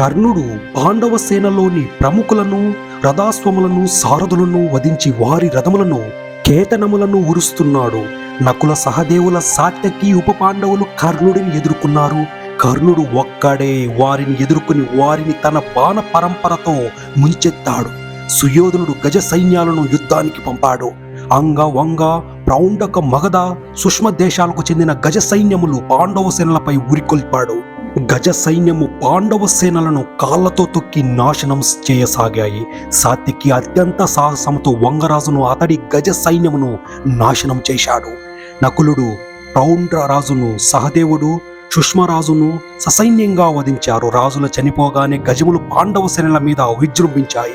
కర్ణుడు పాండవ సేనలోని ప్రముఖులను రథాస్వములను సారథులను వధించి వారి రథములను కేతనములను ఉరుస్తున్నాడు. నకుల సహదేవుల సాత్యకి ఉప పాండవులు కర్ణుడిని ఎదుర్కొన్నారు. కర్ణుడు ఒక్కడే వారిని ఎదుర్కొని వారిని తన బాణ పరంపరతో ముంచెత్తాడు. సుయోధనుడు గజ సైన్యాలను యుద్ధానికి పంపాడు. అంగ వంగ ప్రౌండక మగధ సుష్మ దేశాలకు చెందిన గజ సైన్యములు పాండవ సేనలపై ఉరికొల్పాడు. గజ సైన్యము పాండవ సేనలను కాళ్ళతో తొక్కి నాశనం చేయసాగాయి. సాత్యకి అత్యంత సాహసంతో వంగరాజును అతడి గజ సైన్యమును నాశనం చేశాడు. నకులుడు ప్రౌండ్ర రాజును సహదేవుడు సుష్మరాజును ససైన్యంగా వధించారు. రాజులు చనిపోగానే గజములు పాండవ సేనల మీద విజృంభించాయి.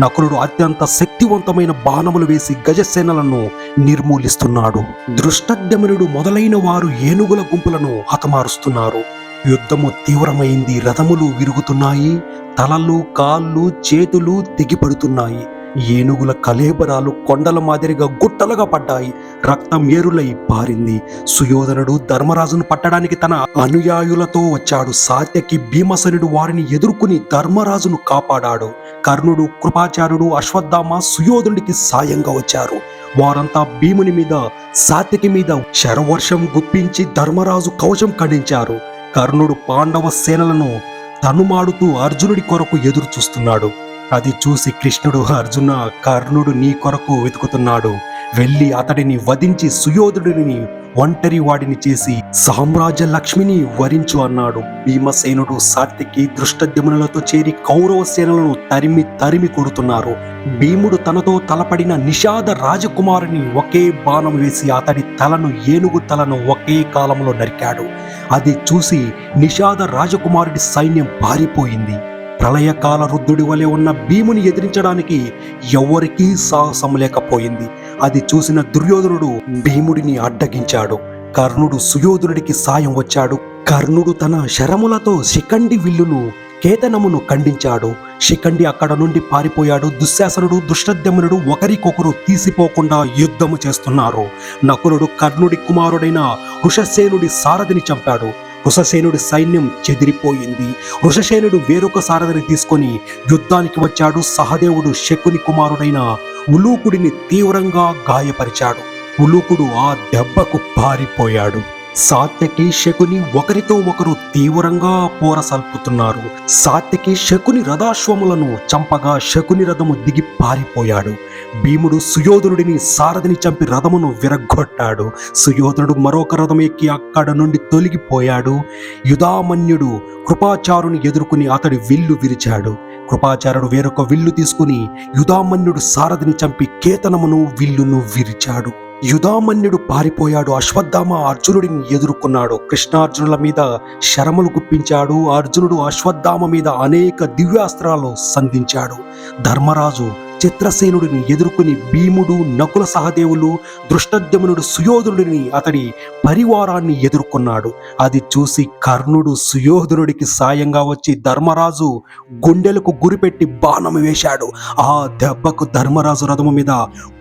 నకులుడు అత్యంత శక్తివంతమైన బాణములు వేసి గజసేనలను నిర్మూలిస్తున్నాడు. దృష్టద్యమనుడు మొదలైన వారు ఏనుగుల గుంపులను హతమారుస్తున్నారు. యుద్ధము తీవ్రమైంది రథములు విరుగుతున్నాయి తలలు కాళ్ళు చేతులు తెగిపడుతున్నాయి. ఏనుగుల కలేబరాలు కొండల మాదిరిగా గుట్టలుగా పడ్డాయి. రక్తం ఏరులై పారింది. సుయోధనుడు ధర్మరాజును పట్టడానికి తన అనుయాయులతో వచ్చాడు. సాత్యకి భీమసనుడు వారిని ఎదుర్కొని ధర్మరాజును కాపాడాడు. కర్ణుడు కృపాచార్యుడు అశ్వత్థామ సుయోధనుడికి సాయంగా వచ్చారు. వారంతా భీముని మీద సాత్యకి మీద శరవర్షం గుప్పించి ధర్మరాజు కవచం ఖండించారు. కర్ణుడు పాండవ సేనలను తనుమాడుతూ అర్జునుడి కొరకు ఎదురు చూస్తున్నాడు అది చూసి కృష్ణుడు అర్జున కర్ణుడు నీ కొరకు వెతుకుతున్నాడు. వెళ్ళి అతడిని వధించి సుయోధుడిని ఒంటరి వాడిని చేసి సామ్రాజ్య లక్ష్మిని వరించు అన్నాడు. భీమసేనుడు సాత్తికి దృష్టద్యుమ్నులతో చేరి కౌరవ సేనలను తరిమి తరిమి కొడుతున్నారు. భీముడు తనతో తలపడిన నిషాద రాజకుమారుని ఒకే బాణం వేసి అతడి తలను ఏనుగు తలను ఒకే కాలంలో నరికాడు. అది చూసి నిషాద రాజకుమారుడి సైన్యం పారిపోయింది. ప్రళయకాల రుద్ధుడి వలె ఉన్న భీముని ఎదిరించడానికి ఎవరికీ సాహసం లేకపోయింది. అది చూసిన దుర్యోధనుడు భీముడిని అడ్డగించాడు. కర్ణుడు సుయోధనుడికి సాయం వచ్చాడు. కర్ణుడు తన శరములతో శిఖండి విల్లును కేతనమును ఖండించాడు. శిఖండి అక్కడ నుండి పారిపోయాడు. దుశ్శాసనుడు దుష్టద్యమునుడు ఒకరికొకరు తీసిపోకుండా యుద్ధము చేస్తున్నారు. నకులుడు కర్ణుడి కుమారుడైన హృషసేనుడి సారథిని చంపాడు. వృషసేనుడి సైన్యం చెదిరిపోయింది. వృషసేనుడు వేరొక సారథిని తీసుకొని యుద్ధానికి వచ్చాడు. సహదేవుడు శకుని కుమారుడైన ఉలూకుడిని తీవ్రంగా గాయపరిచాడు. ఉలూకుడు ఆ దెబ్బకు పారిపోయాడు. సాత్యకి శకుని ఒకరితో ఒకరు తీవ్రంగా పోరసల్పుతున్నారు. సాత్యకి శకుని రథాశ్వములను చంపగా శకుని రథము దిగి పారిపోయాడు. భీముడు సుయోధనుడిని సారథిని చంపి రథమును విరగ్గొట్టాడు. సుయోధనుడు మరొక రథం ఎక్కి అక్కడ నుండి తొలగిపోయాడు. యుధామన్యుడు కృపాచారుని ఎదుర్కొని అతడి విల్లు విరిచాడు. కృపాచారుడు వేరొక విల్లు తీసుకుని యుధామన్యుడు సారథిని చంపి కేతనమును విల్లును విరిచాడు. యుధామన్యుడు పారిపోయాడు. అశ్వత్థామ అర్జునుడిని ఎదుర్కొన్నాడు. కృష్ణార్జునుల మీద శరములు గుప్పించాడు అర్జునుడు అశ్వత్థామ మీద అనేక దివ్యాస్త్రాలు సంధించాడు. ధర్మరాజు చిత్రసేనుడిని ఎదుర్కొని భీముడు నకుల సహదేవులు దృష్టద్యమునుడు సుయోధనుడిని అతడి పరివారాన్ని ఎదుర్కొన్నాడు. అది చూసి కర్ణుడు సుయోధనుడికి సాయంగా వచ్చి ధర్మరాజు గుండెలకు గురిపెట్టి బాణం వేశాడు. ఆ దెబ్బకు ధర్మరాజు రథము మీద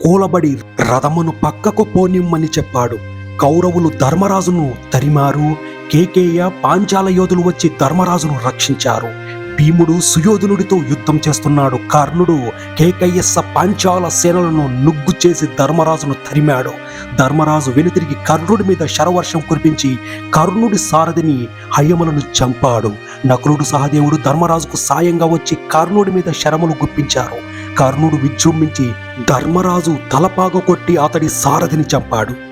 కూలబడి రథమును పక్కకు పోనిమ్మని చెప్పాడు. కౌరవులు ధర్మరాజును తరిమారు కేకేయ పాంచాల యోధులు వచ్చి ధర్మరాజును రక్షించారు. భీముడు సుయోధనుడితో యుద్ధం చేస్తున్నాడు. కర్ణుడు కేకయ్యస్స పాంచాల సేనలను నుగ్గు చేసి ధర్మరాజును తరిమాడు. ధర్మరాజు వెనుతిరిగి కర్ణుడి మీద శరవర్షం కురిపించి కర్ణుడి సారథిని హయములను చంపాడు. నకులుడు సహదేవుడు ధర్మరాజుకు సాయంగా వచ్చి కర్ణుడి మీద శరములు గుప్పించారు. కర్ణుడు విజృంభించి ధర్మరాజు తలపాగ కొట్టి అతడి సారథిని చంపాడు.